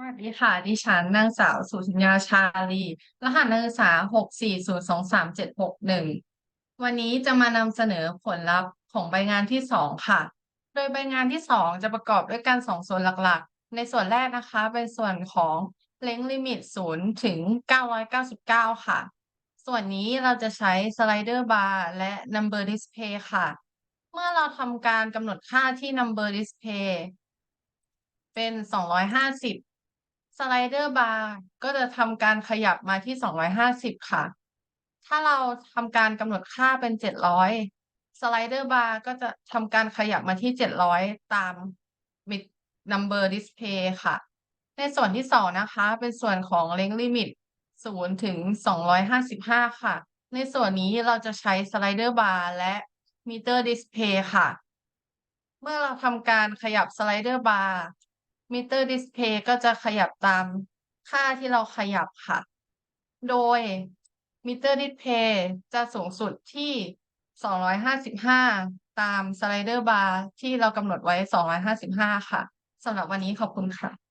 สวัสดีค่ะ ดิฉันนางสาวสุชัญญาชาลี รหัสนักศึกษาหกสี่ศูนย์สองสามเจ็ดหกหนึ่งวันนี้จะมานำเสนอผลลัพธ์ของใบงานที่สองค่ะ โดยใบงานที่สองจะประกอบด้วยกันสองส่วนหลักๆ ในส่วนแรกนะคะ เป็นส่วนของเล้งลิมิตศูนย์ถึงเก้าร้อยเก้าสิบเก้าค่ะ ส่วนนี้เราจะใช้สไลเดอร์บาร์และ Number Display ค่ะ เมื่อเราทำการกำหนดค่าที่ Number Display เป็นสองร้อยห้า สไลเดอร์บาร์ก็จะทำการขยับมาที่สองร้อยห้าสิบค่ะ ถ้าเราทำการกำหนดค่าเป็นเจ็ดร้อยสไลเดอร์บาร์ก็จะทำการขยับมาที่เจ็ดร้อยตาม mid number display ค่ะ ในส่วนที่สองนะคะ เป็นส่วนของ length limit ศูนย์ถึงสองร้อยห้าสิบห้าค่ะ ในส่วนนี้เราจะใช้สไลเดอร์บาร์และ meter display ค่ะ เมื่อเราทำการขยับสไลเดอร์บาร์ มิเตอร์ดิสเพย์ก็จะขยับตามค่าที่เราขยับค่ะ โดยมิเตอร์ดิสเพย์จะสูงสุดที่ 255 ตามสไลเดอร์บาร์ที่เรากำหนดไว้ 255 ค่ะสำหรับวันนี้ขอบคุณค่ะ